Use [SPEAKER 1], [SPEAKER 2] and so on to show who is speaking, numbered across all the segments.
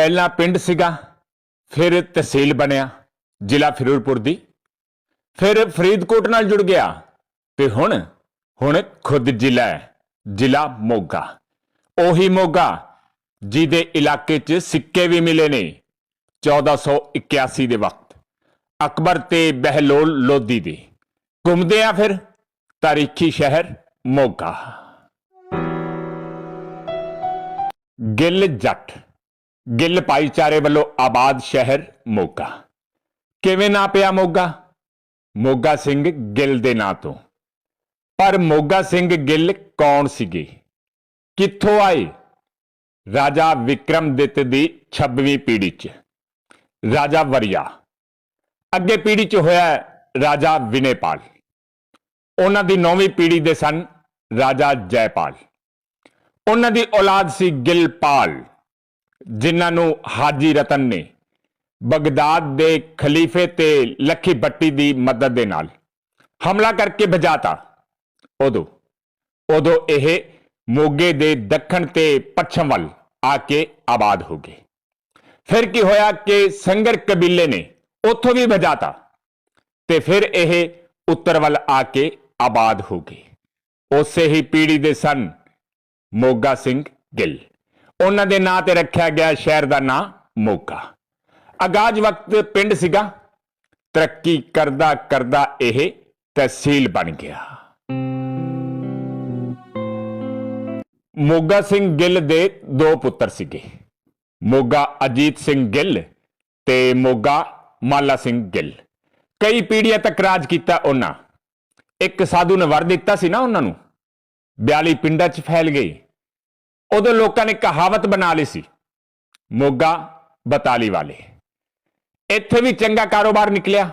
[SPEAKER 1] ਪਹਿਲਾਂ ਪਿੰਡ ਸੀਗਾ, ਫਿਰ ਤਹਿਸੀਲ ਬਣਿਆ, ਜ਼ਿਲ੍ਹਾ ਫਿਰੋਜ਼ਪੁਰ ਦੀ। ਫਿਰ ਫਰੀਦਕੋਟ ਨਾਲ ਜੁੜ ਗਿਆ ਤੇ ਹੁਣ ਹੁਣ ਖੁਦ ਜ਼ਿਲ੍ਹਾ ਹੈ, ਜ਼ਿਲ੍ਹਾ ਮੋਗਾ। ਉਹੀ ਮੋਗਾ ਜਿਹਦੇ ਇਲਾਕੇ 'ਚ ਸਿੱਕੇ ਵੀ ਮਿਲੇ ਨੇ 1481 ਦੇ ਵਕਤ। ਅਕਬਰ ਤੇ ਬਹਿਲੋਲ ਲੋਧੀ ਦੇ। ਘੁੰਮਦੇ ਆ ਫਿਰ ਤਾਰੀਖੀ ਸ਼ਹਿਰ ਮੋਗਾ। ਗਿੱਲ ਜੱਟ। ਗਿੱਲ ਭਾਈਚਾਰੇ ਵੱਲੋਂ ਆਬਾਦ ਸ਼ਹਿਰ ਮੋਗਾ। ਕਿਵੇਂ ਨਾਂ ਪਿਆ ਮੋਗਾ? ਮੋਗਾ ਸਿੰਘ ਗਿੱਲ ਦੇ ਨਾਂ ਤੋਂ। ਪਰ ਮੋਗਾ ਸਿੰਘ ਗਿੱਲ ਕੌਣ ਸੀਗੇ? ਕਿੱਥੋਂ ਆਏ? ਰਾਜਾ ਵਿਕਰਮਦਿੱਤ ਦੀ 26ਵੀਂ ਪੀੜ੍ਹੀ 'ਚ। ਰਾਜਾ ਵਰਿਆ। ਅੱਗੇ ਪੀੜ੍ਹੀ 'ਚ ਹੋਇਆ ਰਾਜਾ ਵਿਨੇਪਾਲ। ਉਹਨਾਂ ਦੀ 9ਵੀਂ ਪੀੜ੍ਹੀ ਦੇ ਸਨ ਰਾਜਾ ਜੈਪਾਲ। ਉਹਨਾਂ ਦੀ ਔਲਾਦ ਸੀ ਗਿਲਪਾਲ ਜਿਨ੍ਹਾਂ ਨੂੰ ਹਾਜੀ ਰਤਨ ਨੇ ਬਗਦਾਦ ਦੇ ਖਲੀਫੇ ਤੇ ਲੱਖੀ ਬੱਟੀ ਦੀ ਮਦਦ ਦੇ ਨਾਲ ਹਮਲਾ ਕਰਕੇ ਭਜਾਤਾ। ਉਦੋਂ ਉਦੋਂ ਇਹ ਮੋਗੇ ਦੇ ਦੱਖਣ ਤੇ ਪੱਛਮ ਵੱਲ ਆ ਕੇ ਆਬਾਦ ਹੋ ਗਏ। ਫਿਰ ਕੀ ਹੋਇਆ ਕਿ ਸੰਗਰ ਕਬੀਲੇ ਨੇ ਉੱਥੋਂ ਵੀ ਭਜਾਤਾ ਤੇ ਫਿਰ ਇਹ ਉੱਤਰ ਵੱਲ ਆ ਕੇ ਆਬਾਦ ਹੋ ਗਏ। ਉਸੇ ਹੀ ਪੀੜੀ ਦੇ ਸਨ ਮੋਗਾ ਸਿੰਘ ਗਿੱਲ। ਉਹਨਾਂ ਦੇ ਨਾਂ ਤੇ ਰੱਖਿਆ ਗਿਆ ਸ਼ਹਿਰ ਦਾ ਨਾਂ ਮੋਗਾ। ਆਗਾਜ਼ ਵਕਤ ਪਿੰਡ ਸੀਗਾ। ਤਰੱਕੀ ਕਰਦਾ ਕਰਦਾ ਇਹ ਤਹਿਸੀਲ ਬਣ ਗਿਆ। ਮੋਗਾ ਸਿੰਘ ਗਿੱਲ ਦੇ ਦੋ ਪੁੱਤਰ ਸੀਗੇ। ਮੋਗਾ ਅਜੀਤ ਸਿੰਘ ਗਿੱਲ ਤੇ ਮੋਗਾ ਮਾਲਾ ਸਿੰਘ ਗਿੱਲ। ਕਈ ਪੀੜ੍ਹੀਆਂ ਤੱਕ ਰਾਜ ਕੀਤਾ ਉਹਨਾਂ। ਇੱਕ ਸਾਧੂ ਨੇ ਵਰ ਦਿੱਤਾ ਸੀ ਨਾ ਉਹਨਾਂ ਨੂੰ। 42 ਪਿੰਡਾਂ 'ਚ ਫੈਲ ਗਈ। ਉਦੋਂ ਲੋਕਾਂ ਨੇ ਕਹਾਵਤ ਬਣਾ ਲਈ ਸੀ, ਮੋਗਾ ਬਤਾਲੀ ਵਾਲੇ। ਇੱਥੇ ਵੀ ਚੰਗਾ ਕਾਰੋਬਾਰ ਨਿਕਲਿਆ,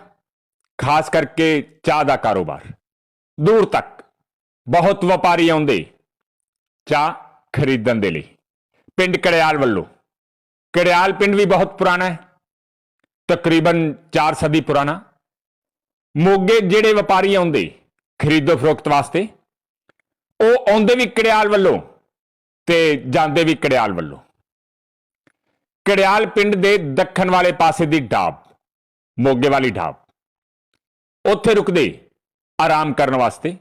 [SPEAKER 1] ਖਾਸ ਕਰਕੇ ਚਾਹ ਦਾ ਕਾਰੋਬਾਰ। ਦੂਰ ਤੱਕ ਬਹੁਤ ਵਪਾਰੀ ਆਉਂਦੇ ਚਾਹ ਖਰੀਦਣ ਦੇ ਲਈ। ਪਿੰਡ ਕੜਿਆਲ ਵੱਲੋਂ। ਕੜਿਆਲ ਪਿੰਡ ਵੀ ਬਹੁਤ ਪੁਰਾਣਾ ਹੈ, ਤਕਰੀਬਨ 4 ਸਦੀ ਪੁਰਾਣਾ। ਮੋਗੇ ਜਿਹੜੇ ਵਪਾਰੀ ਆਉਂਦੇ ਖਰੀਦੋ ਫਰੋਖਤ ਵਾਸਤੇ, ਉਹ ਆਉਂਦੇ ਵੀ ਕੜਿਆਲ ਵੱਲੋਂ। ਤੇ ਜਾਂਦੇ ਵੀ ਕੜਿਆਲ ਵੱਲੋਂ। ਕੜਿਆਲ ਪਿੰਡ ਦੇ ਦੱਖਣ ਵਾਲੇ ਪਾਸੇ ਦੀ ਢਾਬ, ਮੋਗੇ ਵਾਲੀ ਢਾਬ। ਉੱਥੇ ਰੁਕਦੇ ਆਰਾਮ ਕਰਨ ਵਾਸਤੇ।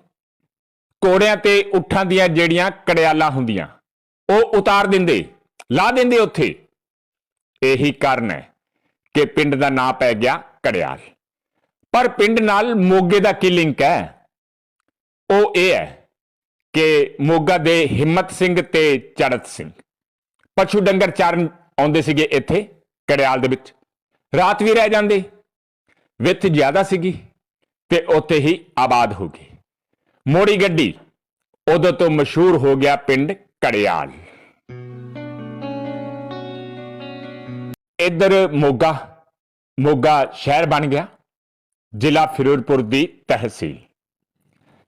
[SPEAKER 1] ਕੋੜਿਆਂ ਤੇ ਉੱਠਾਂ ਦੀਆਂ ਜਿਹੜੀਆਂ ਕੜਿਆਲਾਂ ਹੁੰਦੀਆਂ, ਉਹ ਉਤਾਰ ਦਿੰਦੇ, ਲਾ ਦਿੰਦੇ ਉੱਥੇ। ਇਹੀ ਕਾਰਨ ਹੈ ਕਿ ਪਿੰਡ ਦਾ ਨਾਂ ਪੈ ਗਿਆ ਕੜਿਆਲ। ਪਰ ਪਿੰਡ ਨਾਲ ਮੋਗੇ ਦਾ ਕੀ ਲਿੰਕ ਹੈ? ਉਹ ਇਹ ਹੈ ਕਿ ਮੋਗਾ ਦੇ ਹਿੰਮਤ ਸਿੰਘ ਤੇ ਚੜਤ ਸਿੰਘ। ਪਸ਼ੂ ਡੰਗਰ ਚਾਰਨ ਆਉਂਦੇ ਸੀਗੇ ਇੱਥੇ, ਕੜਿਆਲ ਦੇ ਵਿੱਚ। ਰਾਤ ਵੀ ਰਹਿ ਜਾਂਦੇ, ਵਿੱਥ ਜ਼ਿਆਦਾ ਸੀਗੀ ਤੇ ਉੱਥੇ ਹੀ ਆਬਾਦ ਹੋ ਗਏ। ਮੋੜੀ ਗੱਡੀ ਉਦੋਂ ਤੋਂ ਮਸ਼ਹੂਰ ਹੋ ਗਿਆ ਪਿੰਡ ਕੜਿਆਲ। ਇੱਧਰ ਮੋਗਾ ਮੋਗਾ ਸ਼ਹਿਰ ਬਣ ਗਿਆ, ਜ਼ਿਲ੍ਹਾ ਫਿਰੋਜ਼ਪੁਰ ਦੀ ਤਹਿਸੀਲ।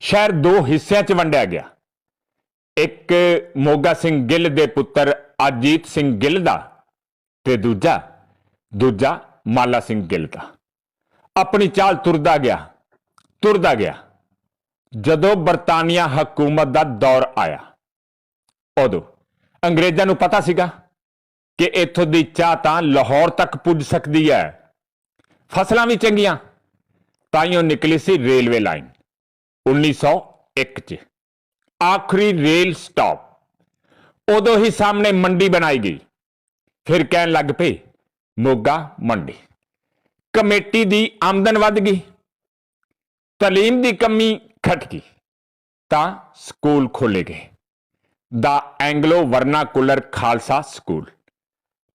[SPEAKER 1] ਸ਼ਹਿਰ ਦੋ ਹਿੱਸਿਆਂ 'ਚ ਵੰਡਿਆ ਗਿਆ। ਇੱਕ ਮੋਗਾ ਸਿੰਘ ਗਿੱਲ ਦੇ ਪੁੱਤਰ ਅਜੀਤ ਸਿੰਘ ਗਿੱਲ ਦਾ ਤੇ ਦੂਜਾ ਦੂਜਾ ਮਾਲਾ ਸਿੰਘ ਗਿੱਲ ਦਾ। ਆਪਣੀ ਚਾਲ ਤੁਰਦਾ ਗਿਆ ਤੁਰਦਾ ਗਿਆ। ਜਦੋਂ ਬਰਤਾਨੀਆ ਹਕੂਮਤ ਦਾ ਦੌਰ ਆਇਆ, ਉਦੋਂ ਅੰਗਰੇਜ਼ਾਂ ਨੂੰ ਪਤਾ ਸੀਗਾ ਕਿ ਇੱਥੋਂ ਦੀ ਚਾਹ ਤਾਂ ਲਾਹੌਰ ਤੱਕ ਪੁੱਜ ਸਕਦੀ ਹੈ। ਫਸਲਾਂ ਵੀ ਚੰਗੀਆਂ, ਤਾਈਓ ਨਿਕਲੀ ਸੀ ਰੇਲਵੇ ਲਾਈਨ 1901 ਚ। ਆਖਰੀ ਰੇਲ ਸਟਾਪ ਉਦੋਂ ਹੀ ਸਾਹਮਣੇ ਮੰਡੀ ਬਣਾਈ ਗਈ। ਫਿਰ ਕਹਿਣ ਲੱਗ ਪਏ, ਮੋਗਾ ਮੰਡੀ। ਕਮੇਟੀ ਦੀ ਆਮਦਨ ਵੱਧ ਗਈ। ਤਾਲੀਮ ਦੀ ਕਮੀ ਖਟ ਗਈ। ਤਾਂ ਸਕੂਲ ਖੋਲੇ ਗਏ। ਦਾ Anglo vernacular Khalsa school.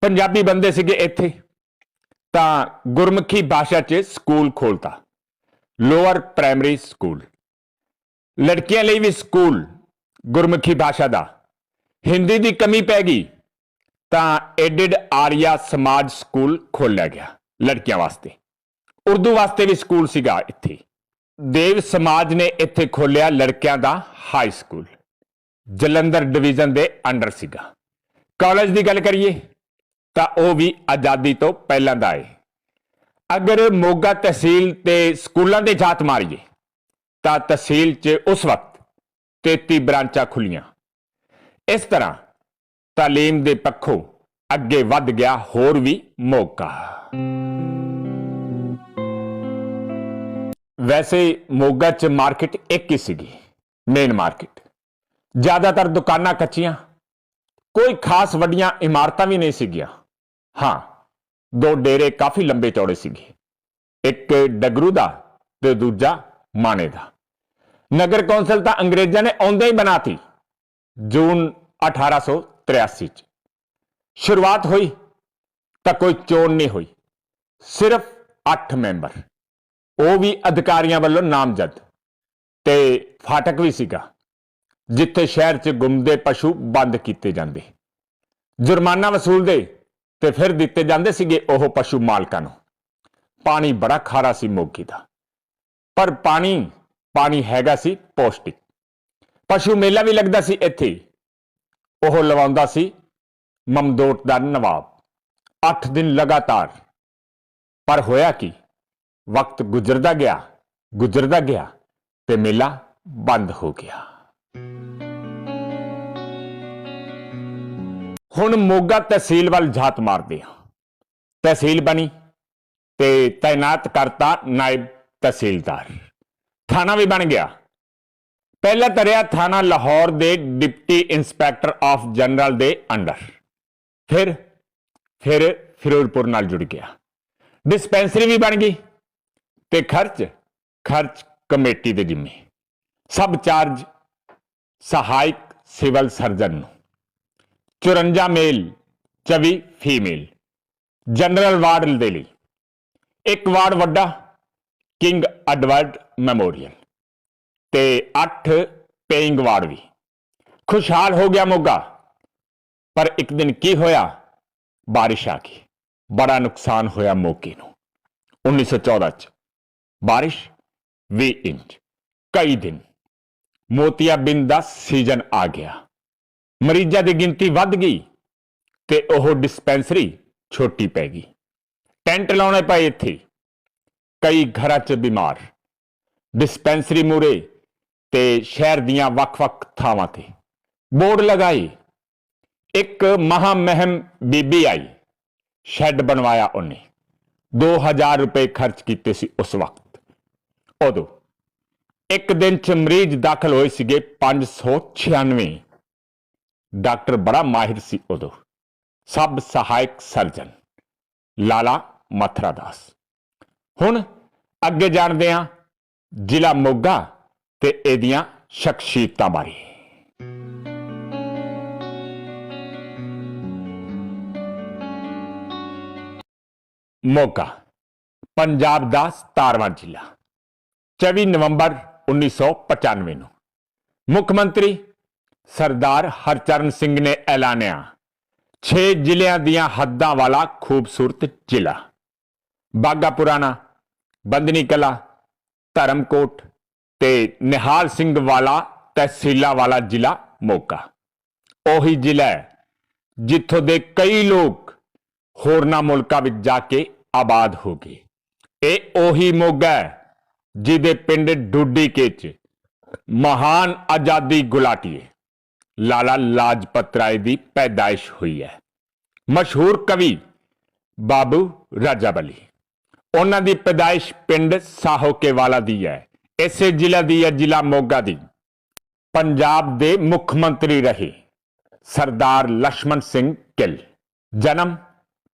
[SPEAKER 1] Punjabi ਬੰਦੇ ਸੀਗੇ ਇੱਥੇ। ਤਾਂ ਗੁਰਮੁਖੀ ਭਾਸ਼ਾ 'ਚ ਸਕੂਲ ਖੋਲਤਾ ਲੋਅਰ ਪ੍ਰਾਇਮਰੀ ਸਕੂਲ। ਲੜਕੀਆਂ ਲਈ ਵੀ ਸਕੂਲ। ਗੁਰਮੁਖੀ ਭਾਸ਼ਾ ਦਾ। ਹਿੰਦੀ ਦੀ ਕਮੀ ਪੈ ਗਈ ਤਾਂ ਐਡਿਡ ਆਰੀਆ ਸਮਾਜ ਸਕੂਲ ਖੋਲ੍ਹਿਆ ਗਿਆ ਲੜਕੀਆਂ ਵਾਸਤੇ। ਉਰਦੂ ਵਾਸਤੇ ਵੀ ਸਕੂਲ ਸੀਗਾ ਇੱਥੇ। ਦੇਵ ਸਮਾਜ ਨੇ ਇੱਥੇ ਖੋਲ੍ਹਿਆ ਲੜਕਿਆਂ ਦਾ ਹਾਈ ਸਕੂਲ ਜਲੰਧਰ ਡਿਵੀਜ਼ਨ ਦੇ ਅੰਡਰ ਸੀਗਾ। ਕਾਲਜ ਦੀ ਗੱਲ ਕਰੀਏ ਤਾਂ ਉਹ ਵੀ ਆਜ਼ਾਦੀ ਤੋਂ ਪਹਿਲਾਂ ਦਾ ਹੈ ਅਗਰ ਮੋਗਾ ਤਹਿਸੀਲ ਤੇ ਸਕੂਲਾਂ ਦੇ ਜਾਤ ਮਾਰੀਏ ਤਾਂ ਤਹਿਸੀਲ 'ਚ ਉਸ ਵਕਤ 33 ਬ੍ਰਾਂਚਾਂ ਖੁੱਲੀਆਂ। ਇਸ ਤਰ੍ਹਾਂ ਤਾਲੀਮ ਦੇ ਪੱਖੋਂ ਅੱਗੇ ਵੱਧ ਗਿਆ ਹੋਰ ਵੀ ਮੋਗਾ ਵੈਸੇ ਮੋਗਾ ਚ ਮਾਰਕੀਟ ਇੱਕ ਹੀ ਸੀਗੀ ਮੇਨ ਮਾਰਕੀਟ ਜ਼ਿਆਦਾਤਰ ਦੁਕਾਨਾਂ ਕੱਚੀਆਂ, ਕੋਈ ਖਾਸ ਵੱਡੀਆਂ ਇਮਾਰਤਾਂ ਵੀ ਨਹੀਂ ਸੀਗੀਆਂ। ਹਾਂ, ਦੋ ਡੇਰੇ ਕਾਫੀ ਲੰਬੇ ਚੌੜੇ ਸੀਗੇ, ਇੱਕ ਡਗਰੂ ਦਾ ਤੇ ਦੂਜਾ ਮਾਣੇ ਦਾ। ਨਗਰ ਕੌਂਸਲ ਤਾਂ ਅੰਗਰੇਜ਼ਾਂ ਨੇ ਆਉਂਦੇ ਹੀ ਬਣਾਤੀ ਜੂਨ 1883 ਚ। ਸ਼ੁਰੂਆਤ ਹੋਈ ਤਾਂ ਕੋਈ ਚੋਣ ਨਹੀਂ ਹੋਈ। ਸਿਰਫ 8 ਮੈਂਬਰ। ਉਹ ਵੀ ਅਧਿਕਾਰੀਆਂ ਵੱਲੋਂ ਨਾਮਜ਼ਦ ਤੇ ਫਾਟਕ ਵੀ ਸੀਗਾ, ਜਿੱਥੇ ਸ਼ਹਿਰ 'ਚ ਗੁੰਮਦੇ ਪਸ਼ੂ ਬੰਦ ਕੀਤੇ ਜਾਂਦੇ। ਜੁਰਮਾਨਾ ਵਸੂਲਦੇ ਤੇ ਫਿਰ ਦਿੱਤੇ ਜਾਂਦੇ ਸੀਗੇ ਉਹ ਪਸ਼ੂ ਮਾਲਕਾਂ ਨੂੰ। ਪਾਣੀ ਬੜਾ ਖਾਰਾ ਸੀ ਮੋਗੀ ਦਾ। ਪਰ ਪਾਣੀ ਪਾਣੀ ਹੈਗਾ ਸੀ ਪੌਸ਼ਟਿਕ। ਪਸ਼ੂ ਮੇਲਾ ਵੀ ਲੱਗਦਾ ਸੀ ਇੱਥੇ। ਉਹ ਲਵਾਉਂਦਾ ਸੀ ਮਮਦੋਟ ਦਾ ਨਵਾਬ। 8 ਦਿਨ ਲਗਾਤਾਰ। ਪਰ ਹੋਇਆ ਕੀ? ਵਕਤ ਗੁਜ਼ਰਦਾ ਗਿਆ ਗੁਜ਼ਰਦਾ ਗਿਆ ਤੇ ਮੇਲਾ ਬੰਦ ਹੋ ਗਿਆ। ਹੁਣ ਮੋਗਾ ਤਹਿਸੀਲ ਵੱਲ ਝਾਤ ਮਾਰਦੇ ਹਾਂ। ਤਹਿਸੀਲ ਬਣੀ ਤੇ ਤਾਇਨਾਤ ਕਰਤਾ ਨਾਇਬ ਤਹਿਸੀਲਦਾਰ। ਥਾਣਾ ਵੀ ਬਣ ਗਿਆ। ਪਹਿਲਾ ਤਰਿਆ ਥਾਣਾ ਲਾਹੌਰ ਦੇ ਡਿਪਟੀ ਇੰਸਪੈਕਟਰ ਆਫ ਜਨਰਲ ਦੇ ਅੰਡਰ। ਫਿਰ ਫਿਰ ਫਿਰੋਜ਼ਪੁਰ ਨਾਲ ਜੁੜ ਗਿਆ। ਡਿਸਪੈਂਸਰੀ ਵੀ ਬਣ ਗਈ ਤੇ ਖਰਚ ਖਰਚ ਕਮੇਟੀ ਦੇ ਜਿੰਮੇ। ਸਬ ਚਾਰਜ ਸਹਾਇਕ ਸਿਵਲ ਸਰਜਨ ਨੂੰ। 54 ਮੇਲ 24 ਫੀਮੇਲ। ਜਨਰਲ ਵਾਰਡ ਦੇ ਲਈ। ਇੱਕ ਵਾਰਡ ਵੱਡਾ, ਕਿੰਗ ਐਡਵਰਡ ਮੈਮੋਰੀਅਲ ਤੇ 8 ਪੇਇੰਗ ਵਾਰਡ ਵੀ। ਖੁਸ਼ਹਾਲ ਹੋ ਗਿਆ ਮੋਗਾ। ਪਰ ਇੱਕ ਦਿਨ ਕੀ ਹੋਇਆ? ਬਾਰਿਸ਼ ਆ ਗਈ। ਬੜਾ ਨੁਕਸਾਨ ਹੋਇਆ ਮੋਗੇ ਨੂੰ। 1914 ਚ ਬਾਰਿਸ਼ 20 ਇੰਚ ਕਈ ਦਿਨ ਮੋਤੀਆਬਿੰਦ ਦਾ ਸੀਜ਼ਨ ਆ ਗਿਆ। ਮਰੀਜ਼ਾਂ ਦੀ ਗਿਣਤੀ ਵੱਧ ਗਈ ਤੇ ਉਹ ਡਿਸਪੈਂਸਰੀ ਛੋਟੀ ਪੈ ਗਈ। ਟੈਂਟ ਲਾਉਣੇ ਪਏ ਇੱਥੇ। ਕਈ ਘਰਾਂ 'ਚ ਬਿਮਾਰ। ਡਿਸਪੈਂਸਰੀ ਮੂਰੇ ਤੇ ਸ਼ਹਿਰ ਦੀਆਂ ਵੱਖ-ਵੱਖ ਥਾਵਾਂ ਤੇ। ਬੋਰਡ ਲਗਾਏ। ਇੱਕ ਮਹਾ ਮਹਿਮ ਬੀਬੀ ਆਈ। ਸ਼ੈੱਡ ਬਣਵਾਇਆ ਉਹਨੇ। 2000 ਰੁਪਏ ਖਰਚ ਕੀਤੇ ਸੀ ਉਸ ਵਕਤ। ਉਦੋਂ ਇੱਕ ਦਿਨ ਚ ਮਰੀਜ਼ ਦਾਖਲ ਹੋਏ ਸੀਗੇ 596 ਡਾਕਟਰ ਬੜਾ ਮਾਹਿਰ ਸੀ ਉਦੋਂ। ਸਭ ਸਹਾਇਕ ਸਰਜਨ। ਲਾਲਾ ਮਥਰਾ ਦਾਸ। ਹੁਣ ਅੱਗੇ ਜਾਣਦੇ ਹਾਂ ਜ਼ਿਲ੍ਹਾ ਮੋਗਾ ਤੇ ਇਹਦੀਆਂ ਸ਼ਖਸੀਅਤਾਂ ਬਾਰੇ। ਮੋਗਾ, ਪੰਜਾਬ ਦਾ 17ਵਾਂ ਜ਼ਿਲ੍ਹਾ 24 ਨਵੰਬਰ 1995 ਨੂੰ। ਮੁੱਖ ਮੰਤਰੀ ਸਰਦਾਰ ਹਰਚਰਨ ਸਿੰਘ ਨੇ ਐਲਾਨਿਆ 6 ਜ਼ਿਲ੍ਹਿਆਂ ਦੀਆਂ ਹੱਦਾਂ ਵਾਲਾ ਖੂਬਸੂਰਤ ਜ਼ਿਲ੍ਹਾ। ਬਾਗਾ ਪੁਰਾਣਾ, ਬੰਦਨੀ ਕਲਾ ਧਰਮਕੋਟ ਤੇ ਨਿਹਾਲ ਸਿੰਘ ਵਾਲਾ ਤਹਿਸੀਲਾਂ ਵਾਲਾ ਜ਼ਿਲ੍ਹਾ ਮੋਗਾ। ਉਹੀ ਜ਼ਿਲ੍ਹਾ ਜਿੱਥੋਂ ਦੇ ਕਈ ਲੋਕ ਹੋਰਨਾਂ ਮੁਲਕਾਂ ਵਿੱਚ ਜਾ ਕੇ ਆਬਾਦ ਹੋ ਗਏ। ਇਹ ਉਹੀ ਮੋਗਾ ਜਿਹਦੇ ਪਿੰਡ ਡੁੱਡੀਕੇ ਚ ਮਹਾਨ ਆਜ਼ਾਦੀ ਗੁਲਾਟੀਏ ਲਾਲਾ ਲਾਜਪਤ ਰਾਏ ਦੀ ਪੈਦਾਇਸ਼ ਹੋਈ ਹੈ। ਮਸ਼ਹੂਰ ਕਵੀ ਬਾਬੂ ਰਾਜਾਬਲੀ। ਉਹਨਾਂ ਦੀ ਪੈਦਾਇਸ਼ ਪਿੰਡ ਸਾਹੋਕੇਵਾਲਾ ਦੀ ਹੈ। ਇਸੇ ਜ਼ਿਲ੍ਹਾ ਦੀ ਹੈ, ਜ਼ਿਲ੍ਹਾ ਮੋਗਾ ਦੀ। ਪੰਜਾਬ ਦੇ ਮੁੱਖ ਮੰਤਰੀ ਰਹੇ ਸਰਦਾਰ ਲక్ష్మణ ਸਿੰਘ ਕਿੱਲ ਜਨਮ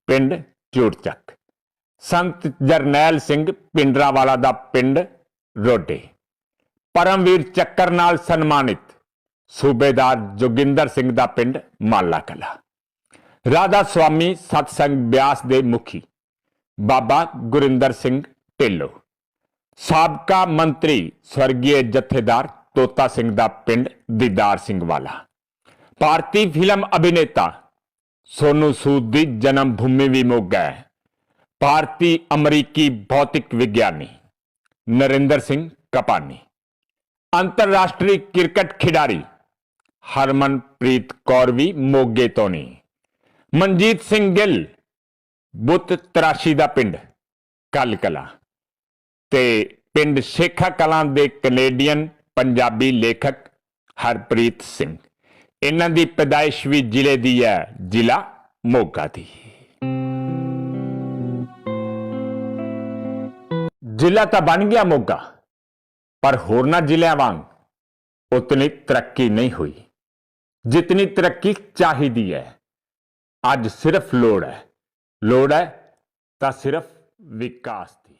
[SPEAKER 1] ਪਿੰਡ ਚੂੜਚੱਕ ਸੰਤ ਜਰਨੈਲ ਸਿੰਘ ਪਿੰਡਰਾਵਾਲਾ ਦਾ ਪਿੰਡ ਰੋਡੇ। ਪਰਮਵੀਰ ਚੱਕਰ ਨਾਲ ਸਨਮਾਨਿਤ ਸੂਬੇਦਾਰ ਜੋਗਿੰਦਰ ਸਿੰਘ ਦਾ ਪਿੰਡ ਮਾਲਾ ਕਲਾ ਰਾਧਾ ਸਵਾਮੀ ਸਤਸੰਗ ਬਿਆਸ ਦੇ ਮੁਖੀ ਬਾਬਾ ਗੁਰਿੰਦਰ ਸਿੰਘ ਢਿੱਲੋਂ। ਸਾਬਕਾ ਮੰਤਰੀ ਸਵਰਗੀ ਜਥੇਦਾਰ ਤੋਤਾ ਸਿੰਘ ਦਾ ਪਿੰਡ ਦੀਦਾਰ ਸਿੰਘ ਵਾਲਾ। ਭਾਰਤੀ ਫਿਲਮ ਅਭਿਨੇਤਾ ਸੋਨੂ ਸੂਦ ਦੀ ਜਨਮ ਭੂਮੀ ਵੀ ਮੋਗਾ ਹੈ ਭਾਰਤੀ ਅਮਰੀਕੀ ਭੌਤਿਕ ਵਿਗਿਆਨੀ ਨਰਿੰਦਰ ਸਿੰਘ ਕਪਾਨੀ। ਅੰਤਰਰਾਸ਼ਟਰੀ ਕ੍ਰਿਕਟ ਖਿਡਾਰੀ ਹਰਮਨਪ੍ਰੀਤ ਕੌਰ ਵੀ ਮੋਗੇ ਤੋਂ ਨੇ। ਮਨਜੀਤ ਸਿੰਘ ਗਿੱਲ ਬੁੱਤ ਤਰਾਸ਼ੀ ਦਾ ਪਿੰਡ, ਕੱਲ ਕਲਾ। ਤੇ ਪਿੰਡ ਸ਼ੇਖਾ ਕਲਾਂ ਦੇ ਕੈਨੇਡੀਅਨ ਪੰਜਾਬੀ ਲੇਖਕ ਹਰਪ੍ਰੀਤ ਸਿੰਘ। ਇਹਨਾਂ ਦੀ ਪੈਦਾਇਸ਼ ਵੀ ਜ਼ਿਲ੍ਹੇ ਦੀ ਹੈ, ਜ਼ਿਲ੍ਹਾ ਮੋਗਾ ਦੀ। ਜ਼ਿਲ੍ਹਾ ਤਾਂ ਬਣ ਗਿਆ ਮੋਗਾ, ਪਰ ਹੋਰਨਾਂ ਜ਼ਿਲ੍ਹਿਆਂ ਵਾਂਗ ਉਤਨੀ ਤਰੱਕੀ ਨਹੀਂ ਹੋਈ। ਜਿਤਨੀ ਤਰੱਕੀ ਚਾਹੀਦੀ ਹੈ, ਅੱਜ ਸਿਰਫ ਲੋੜ ਹੈ। ਲੋੜ ਹੈ ਤਾਂ ਸਿਰਫ ਵਿਕਾਸ ਦੀ।